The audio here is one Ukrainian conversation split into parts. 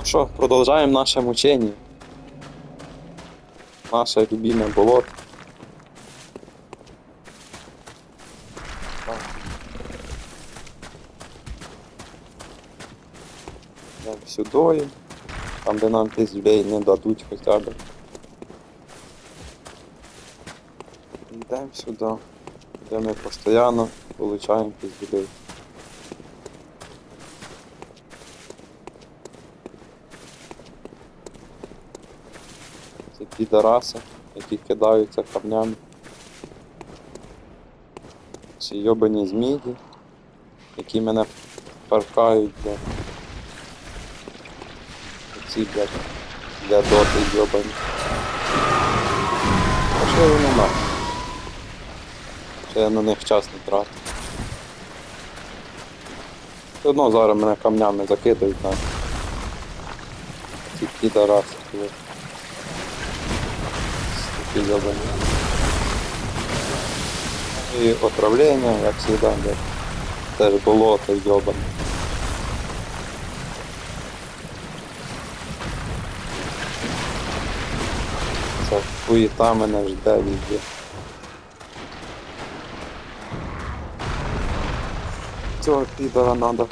Ну що, продовжаємо наше мучення. Наше любиме болото. Йдемо сюди, там де нам піздюлей не дадуть хоча б. Йдемо сюди, де ми постійно получаємо піздюлей. Ці підараси, які кидаються камнями. Ці йобані зміді, які мене паркають, блядь. Ці, блядь, для доти йобані. А що я не на? Що я на них час не тратив. Все одно зараз мене камнями закидають на ці підараси. Йобані. І отравлення, як завжди, блядь. Теж болото йобане. Це хуєта мене жде везде. Цього підора надо.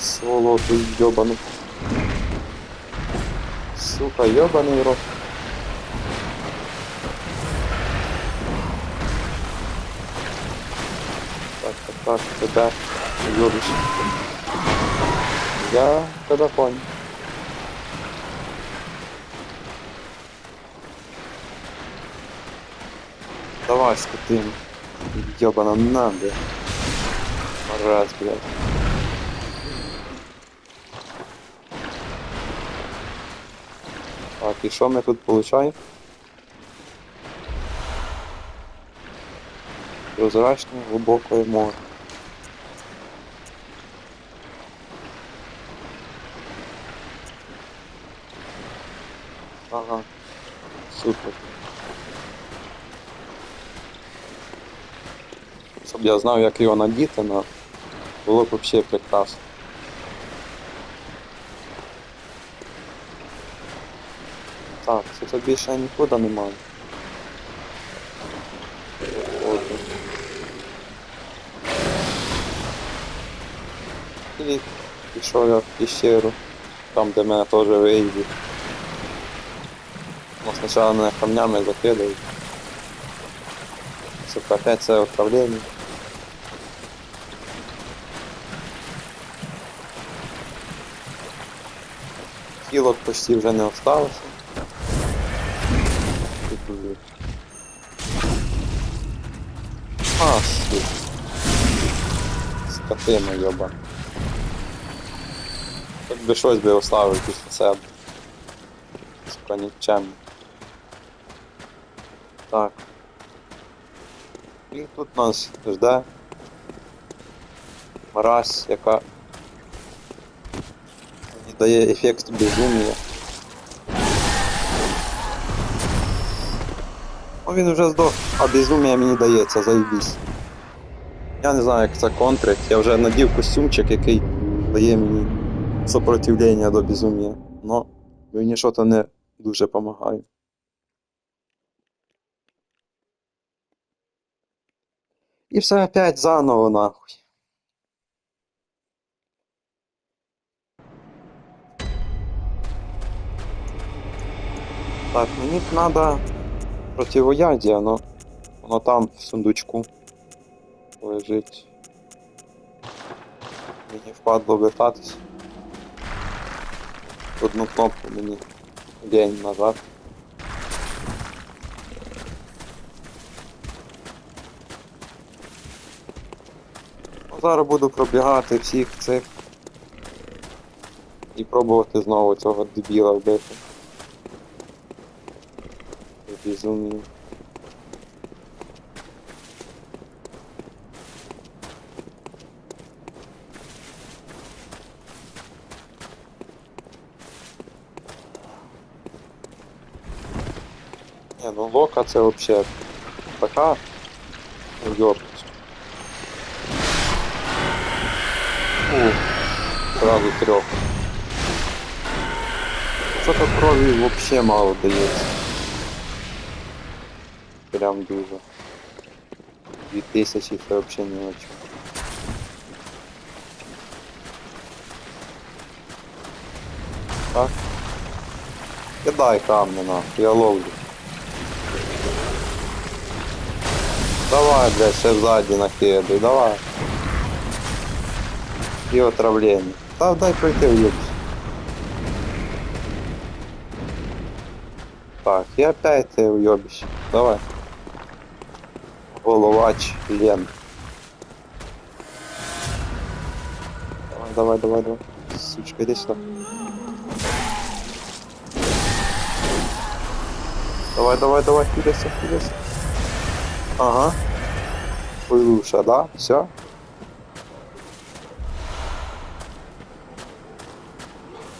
Сволоту йобану. Сука, йобаний рот. Так, так, так, тебе любиш. Я тебе понял. Давай, скотина. Ёбана надо. Раз, блядь. Так, і що ми тут получаємо? Прозрачне глибоке море. Ага. Супер. Щоб я знав, як його надіти, на... було б взагалі прекрасно. Так, це більше нікуди немає. От. І пішов я в піщеру, там де мене теж виїздять. Ну, спочатку мене камнями закидають. Сука, опять це отравлення. Хілок почти вже не осталося. А, сука. Скотина йоба. Хоч би щось би оставив після себе. Сука, нікчемно. Так. І тут нас жде мразь, яка дає ефект безумія. Ну він вже здох, а безумія мені дається, заїбісь. Я не знаю, як це контрить. Я вже надів костюмчик, який дає мені сопротивлення до безумія. Но мені що то не дуже допомагає. І все опять заново нахуй. Так, мені треба противоядие, но воно там в сундучку лежить. Мені впадло вертатись. Одну кнопку мені день назад. Ну, Зараз буду пробігати всіх цих і пробувати знову цього дебіла вбити. Безумію. Не, ну лока це вообще така уйобка. У, сразу трьох. що-то крові взагалі мало дається. Прям дуже. 2000 це взагалі ні о чому. Так. Кидай камни нахуй, я ловлю. Давай, блядь, ще ззаді накидай, давай. І отравлення. Та дай пройти в Так, и опять ты уебище. Давай. Головач Лен. Давай, давай, давай, давай. Сучка, иди сюда. Давай, давай, давай, хиляйся, хиляйся. Ага. Лучше, да? Все?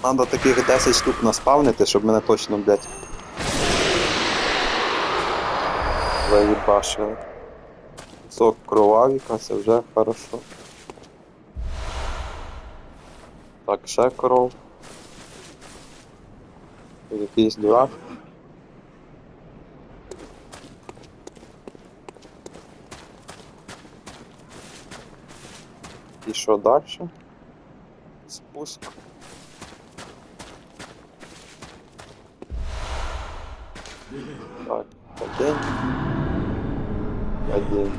Надо таких 10 штук наспавнити, щоб мене точно, блядь, заїбашили. Сок кровавіка, це вже хорошо. Так, ще кров. Якийсь дурак. І що далі? Спуск. Так, один. Один.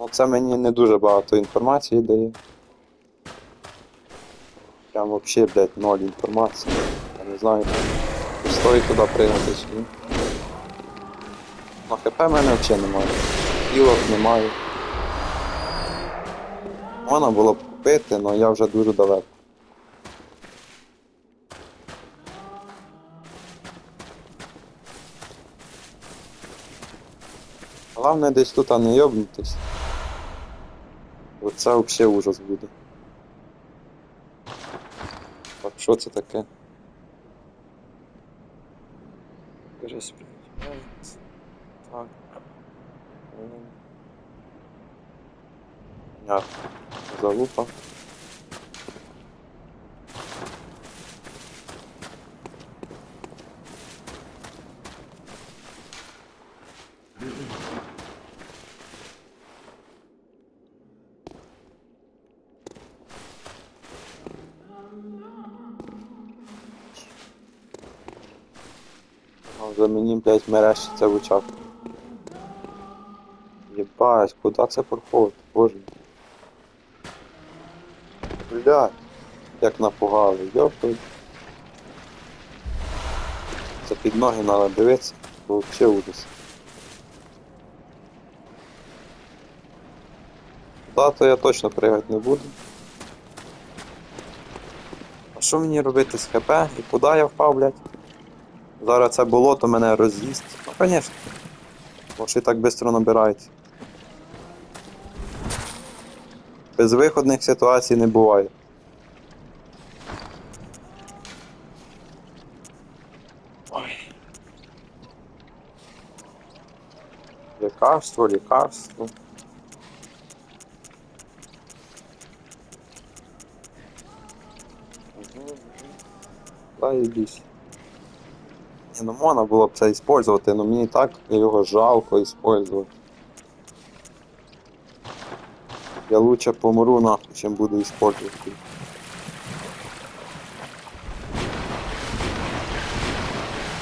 Ну це мені не дуже багато інформації дає. Прям вообще, блядь, ноль інформації. Я не знаю, чи стоїть туди пригнути чи ні. Ну ХП мене взагалі немає. Хілок немає. Можна було б купити, але я вже дуже далеко. Главное десь тут а не йобнутись. Оце взагалі ужас буде. Так, що це таке? Скажи Понятно. Залупа. А вже мені, блядь, мерещиться в очах. Єбать, куди це проходить? Боже. Блядь, як напугали, йопай. Це під ноги треба дивитися, бо взагалі ужас. То я точно пригати не буду. А що мені робити з ХП? І куди я впав, блядь? Зараз це болото мене роз'їсть. Ну, звісно. Може і так швидко набирається. Безвиходних ситуацій не буває. Лікарство, лікарство. Заєбісь. Ну можна було б це використовувати, але мені так його жалко використовувати. Я лучше помру нахуй, чем буду испортить.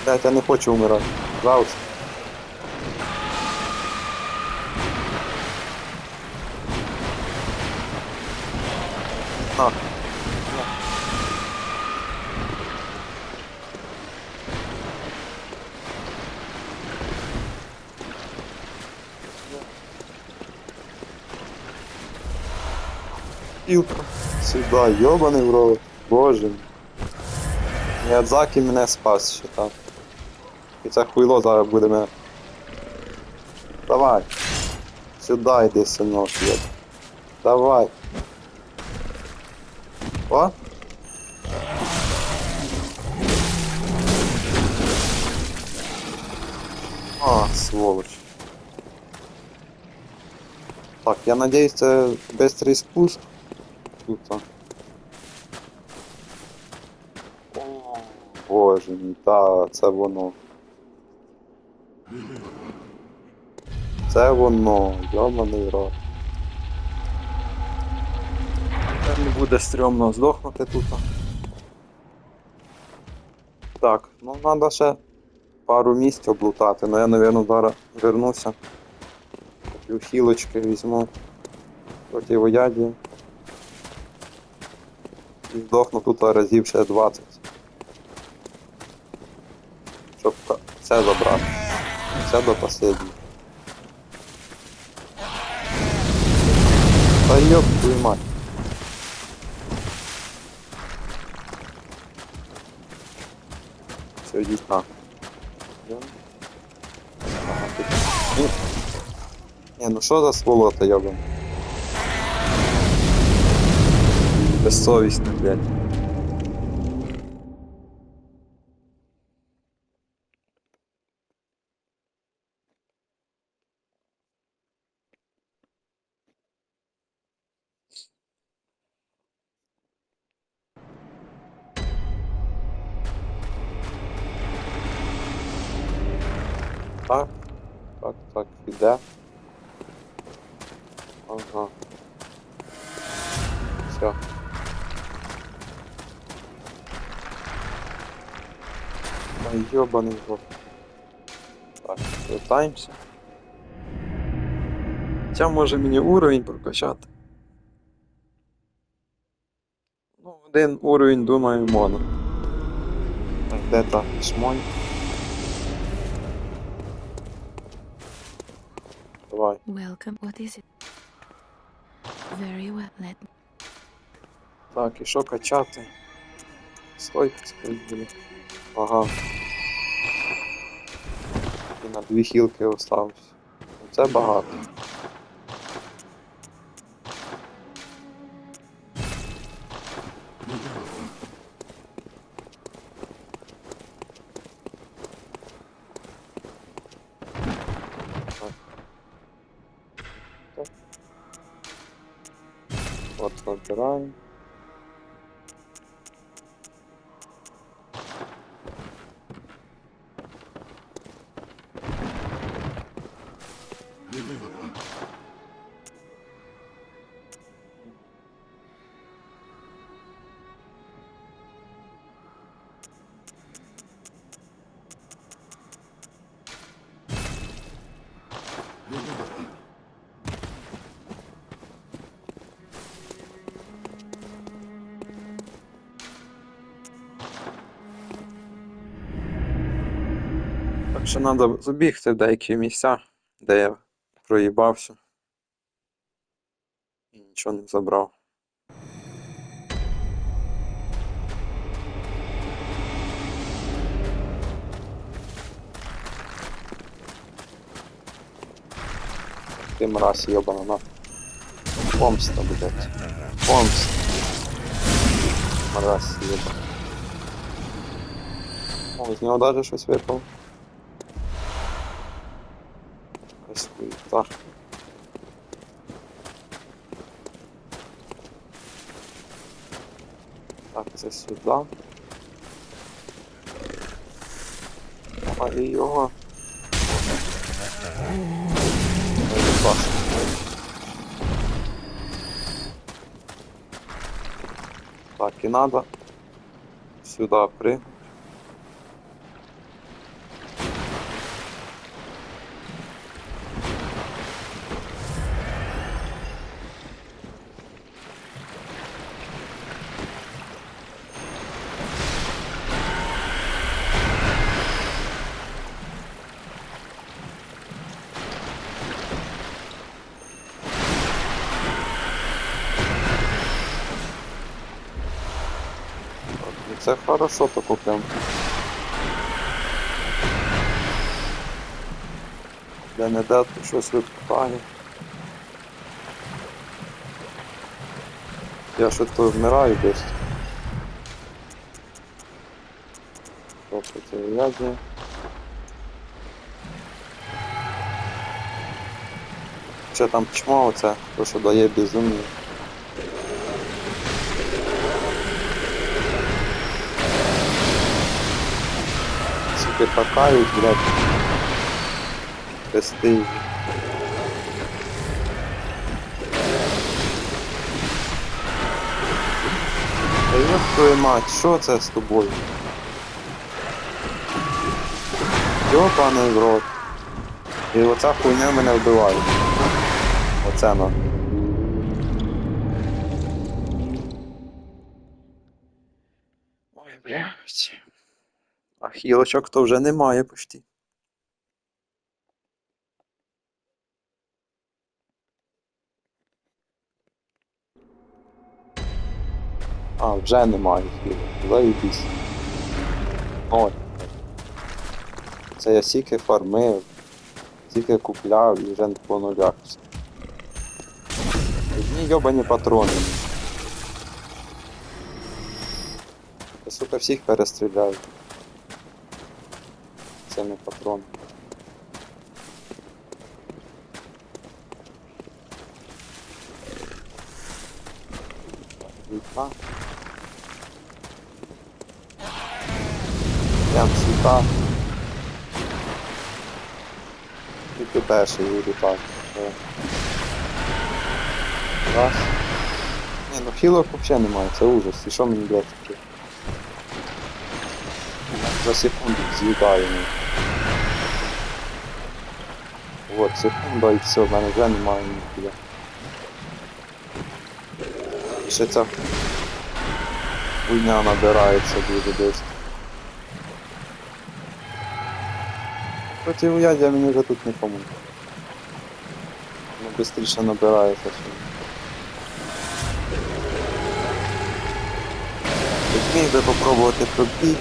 Блять, я не хочу умирать. Пожалуйста. Пілка. Сюда, йобаний в рот. Боже мій. Міядзакі мене спас ще так. І це хуйло зараз буде мене. Давай. Сюда йди, синок, йоб. Давай. О? А, сволочь. Так, я надеюсь, це быстрый спуск. тут. О, боже мій, та це воно. Це воно, йоманий рот. Це не буде стрьомно здохнути тут. Так, ну треба ще пару місць облутати, але я, мабуть, зараз вернуся. Хілочки візьму. Противояді здохну тут разів ще 20. Щоб це забрати. Це до последнього. Та йоп твою мать. Все, йдіть на. Ні. Ну що за сволота, йобан? Безсовісно, блядь. Так, так, так, іде. Ага. Все. Ой, ёбаный рот. Так, вертаємося. Хоча може мені уровень прокачати. Ну, один уровень, думаю, можна. Так, де та шмонь? Давай. Welcome. What is it? Very well. Let me. Так, і що качати? Стой, стой, блін. Ага. На дві хілки остався. Це багато. От забираємо. Що треба забігти в деякі місця, де я проїбався. І нічого не забрав. Ти мразь йобана на. Помста, блядь. Помста. Мразь йобана. О, з нього даже щось випало. Ось так. Так, це сюди. А і його. Ой, Паша. Так, і надо сюди пригнути. Це хорошо тако прям. Де не де тут щось випадає. Я швидко вмираю десь. Тобто це ядні. Ще там чмо оце, то що дає безумні. Тільки какають, блядь. Пести. Та ёб твою мать, що це з тобою? Йопаний в рот. І оця хуйня мене вбиває. Оце на. Ой, блядь. А хілочок то вже немає почти. А, вже немає хілок. Заїбісь. Ой. Це я стільки фармив, стільки купляв і вже по нулях. Одні йобані патрони. Я, сука, всіх перестріляю. Цими патронами. Світа. Прям світа. Тільки перший вилітав. Е. Раз. Ні, ну хілок взагалі немає, це ужас. І що мені блядь? За секунду з'їдаю. Вот, секунда і все, в мене вже немає ніхуя. І ще ця хуйня набирається дуже десь. Противоядя мені вже тут не поможе. Ну, быстріше набирається. Тут міг би попробувати пробіг.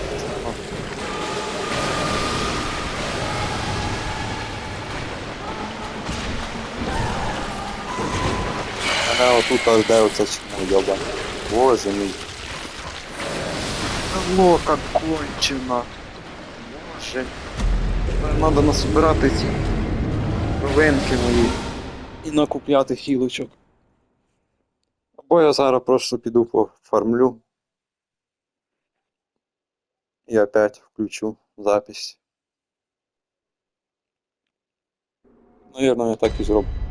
Мене отут аж де оце йоба. Боже мій. Лока кончена. Боже. Треба насобирати ці новинки мої. І накупляти хілочок. Або я зараз просто піду пофармлю. І опять включу запись. Наверное, я так і зроблю.